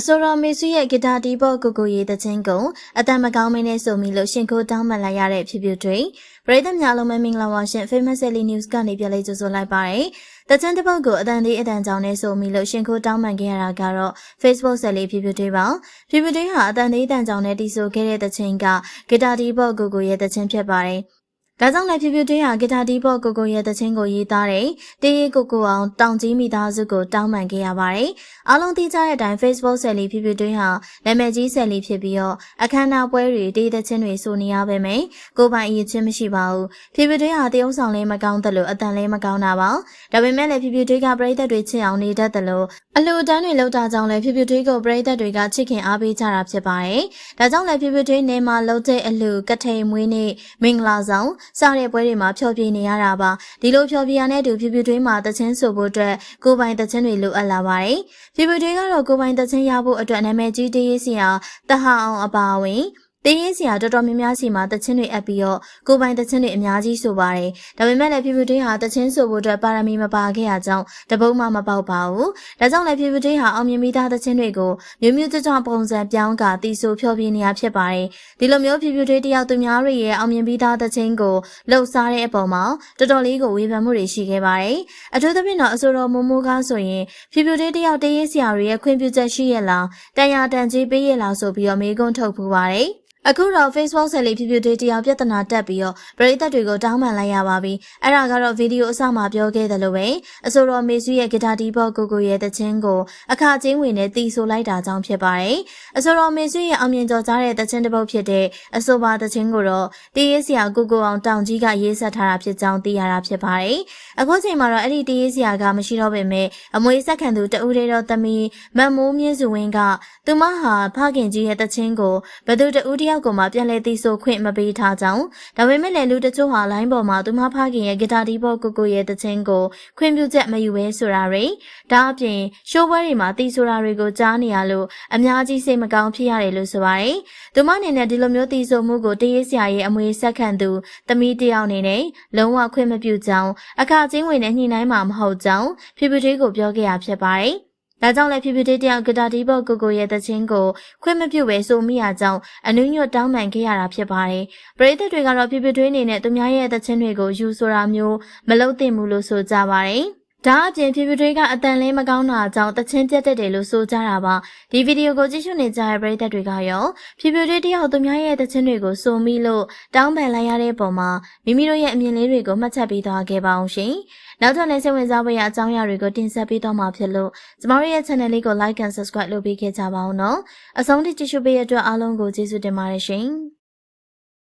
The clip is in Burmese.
အစောရမေစုရဲ့ဂီတာတီးဘော့ကိုကိုရေးတဲ့ချင်းကိုအတန်မကောင်းမင်းနဲ့ဆိုမိလို့ရှင်ခိုးတောင်းမှန်လိုက်ရတဲ့ဖြစ်ဖြစ်တွေပရိသတ်များလုံးမမင်္ဂလာပါရှင် Famous Daily News ကနေပြန်လေးကြိုဆိုလိုက်ပါရယ်တချင်တစ်ပုတ်ကိုအတန်သေးအတန်ကြောင်းနဲ့ဆိုမိလို့ရှင်ခိုးတောင်းမှန်ခဲ့ရတာကတော့ Facebook ဆက်လေးဖြစ်ဖြစ်တွေပါဖြစ်ဖြစ်တွေဟာအတန်သေးအတန်ကြောင်းနဲ့တီးဆိုခဲ့တဲ့တဲ့ချင်းကဂီတာတီးဘော့ကိုကိုရဲ့တဲ့ချင်းဖြစ်ပါတယ် ဒါကြောင့်လည်းဖြူဖြူတင်းဟာဂီတာတီးဘော့ကိုကိုရဲ့တခြင်းကိုရေးသားတဲ့တေးရီကိုကိုအောင်တောင်ကြီးမိသားစုကိုတောင်းပန်ခဲ့ရပါတယ်။အားလုံးသိကြတဲ့အတိုင်း Facebook ဆယ်လီဖြူဖြူတင်းဟာနာမည်ကြီးဆယ်လီဖြစ်ပြီးတော့အခမ်းအနားပွဲတွေတေးသခြင်းတွေဆိုနေရပါမယ်။ကိုပိုင်အရေးချင်းမရှိပါဘူး။ဖြူဖြူတင်းဟာတရုံဆောင်လေးမကောင်းသလိုအတန်လေးမကောင်းတာပါ။ဒါပေမဲ့လည်းဖြူဖြူတင်းကပရိသတ်တွေချစ်အောင်နေတတ်တယ်လို့အလူတန်းတွေလောက်တာကြောင့်လည်းဖြူဖြူတင်းကိုပရိသတ်တွေကချစ်ခင်အားပေးကြတာဖြစ်ပါတယ်။ဒါကြောင့်လည်းဖြူဖြူတင်းနေမှာလှုပ်တဲ့အလူကထိန်မွေးနေ့မင်္ဂလာဆောင်စတဲ့ပွဲတွေမှာဖျော်ဖြေနေရတာပါဒီလိုဖျော်ဖြေရတဲ့အတူဖြူဖြူတွင်းမှာတချင်းဆိုဖို့အတွက်ကိုပိုင်တချင်းတွေလိုအပ်လာပါတယ်ဖြူဖြူတွင်းကတော့ကိုပိုင်တချင်းရဖို့အတွက်နာမည်ကြီးတရေးစီဟာတဟအောင်အပါအဝင် တင်းရင်စီဟာတော်တော်များများစီမှာတချင်းတွေအပ်ပြီးတော့ကိုပိုင်တချင်းတွေအများကြီးဆိုပါတယ်။ဒါပေမဲ့လည်းဖြူဖြူတင်းဟာတချင်းဆိုဖို့အတွက်ပါရမီမပါခဲ့ရကြောင်းတပုတ်မှမပေါက်ပါဘူး။ဒါကြောင့်လည်းဖြူဖြူတင်းဟာအောင်မြင်မိသားတချင်းတွေကိုမျိုးမျိုးကြွကြွပုံစံပြောင်းကတီဆိုဖျော်ဖြေနေရဖြစ်ပါတယ်။ဒီလိုမျိုးဖြူဖြူတင်းတယောက်သူများတွေရဲ့အောင်မြင်ပြီးသားတချင်းကိုလှုပ်ရှားတဲ့အပေါ်မှာတော်တော်လေးကိုဝေဖန်မှုတွေရှိခဲ့ပါတယ်။အထူးသဖြင့်တော့အဆိုတော်မိုးမိုးကားဆိုရင်ဖြူဖြူတင်းတယောက်တရေးဆရာတွေရဲ့ခွင့်ပြုချက်ရှိရလားတန်ရာတန်ကြီးပေးရလားဆိုပြီးတော့မေးခွန်းထုတ်ဖူးပါတယ်။ အခုတော့ Facebook ဆယ်လေးဖြူဖြူတွေးတရားပြဿနာတက်ပြီးတော့ပရိသတ်တွေကိုတောင်းပန်လိုက်ရပါပြီ။အဲ့ဒါကတော့ဗီဒီယိုအစမှာပြောခဲ့တယ်လို့ပဲအဆိုတော်မေစုရဲ့ဂီတာတီးဘော့ကိုကိုရဲ့တခြင်းကိုအခါချင်းဝင်နဲ့တီးဆိုလိုက်တာကြောင့်ဖြစ်ပါတယ်။အဆိုတော်မေစုရဲ့အောင်မြင်ကျော်ကြားတဲ့တခြင်းတစ်ပုတ်ဖြစ်တဲ့အဆိုပါတခြင်းကိုတော့တီးရေးဆရာကိုကိုအောင်တောင်ကြီးကရေးဆက်ထားတာဖြစ်ကြောင်းသိရတာဖြစ်ပါတယ်။အခုချိန်မှာတော့အဲ့ဒီတီးရေးဆရာကမရှိတော့ပေမဲ့အမွေဆက်ခံသူတဦးတည်းသောသမီးမတ်မိုးမြင့်စုဝင်းကသူမဟာဖခင်ကြီးရဲ့တခြင်းကိုဘသူတဦးတယောက်ကိုမှပြန်လဲသိဆိုခွင့်မပေးထားကြောင်းဒါပေမဲ့လည်းလူတချို့ဟာလိုင်းပေါ်မှာသူမဖခင်ရဲ့ဂီတာတီးဘော့ကိုကိုရဲ့တခြင်းကိုခွင့်ပြုချက်မယူဘဲဆိုတာတွေဒါအပြင်ရှိုးပွဲတွေမှာတီးဆိုတာတွေကိုကြားနေရလို့အများကြီးစိတ်မကောင်းဖြစ်ရတယ်လို့ဆိုပါတယ်။သူမအနေနဲ့ဒီလိုမျိုးတီးဆိုမှုကိုတရေးဆရာရဲ့အမွေဆက်ခံသူသမီးတယောက်အနေနဲ့လုံးဝခွင့်မပြုကြောင်းအခါချင်းဝင်နဲ့ညှိနှိုင်းမှာမဟုတ်ကြောင်းဖြူဖြူသေးကိုပြောခဲ့ရဖြစ်ပါတယ်။ ဒါကြောင့်လည်းဖြည်းဖြည်းတယောက်ဂတာတီးဘော့ကိုကိုရဲ့တခြင်းကိုခွင့်မပြုဘဲဆိုမိရကြောင်းအနုညွတ်တောင်းပန်ခဲ့ရတာဖြစ်ပါတယ်။ပရိသတ်တွေကတော့ဖြည်းဖြည်းထွေးအနေနဲ့သူများရဲ့တခြင်းတွေကိုယူဆိုတာမျိုးမလုပ်သင့်ဘူးလို့ဆိုကြပါတယ်။ ဒါအပြင်ဖြည်းဖြည်းတွေကအတန်လေးမကောင်းတာကြောင့်တချင်းပြတ်တက်တယ်လို့ဆိုကြတာပါဒီဗီဒီယိုကိုကြည့်ရှုနေကြတဲ့ပရိသတ်တွေကရောဖြည်းဖြည်းတွေတယောက်သူများရဲ့တချင်းတွေကိုစုံမိလို့တောင်းပန်လိုက်ရတဲ့ပုံမှာမိမိတို့ရဲ့အမြင်လေးတွေကိုမှတ်ချက်ပေးသွားခဲ့ပါအောင်ရှင်နောက်ထပ်လည်းစိတ်ဝင်စားဖို့ရအကြောင်းအရာတွေကိုတင်ဆက်ပေးတော့မှာဖြစ်လို့ကျမတို့ရဲ့ channel လေးကို like and subscribe လုပ်ပေးခဲ့ကြပါဦးနော်အဆုံးထိကြည့်ရှုပေးရတဲ့အတွက်အားလုံးကိုကျေးဇူးတင်ပါတယ်ရှင်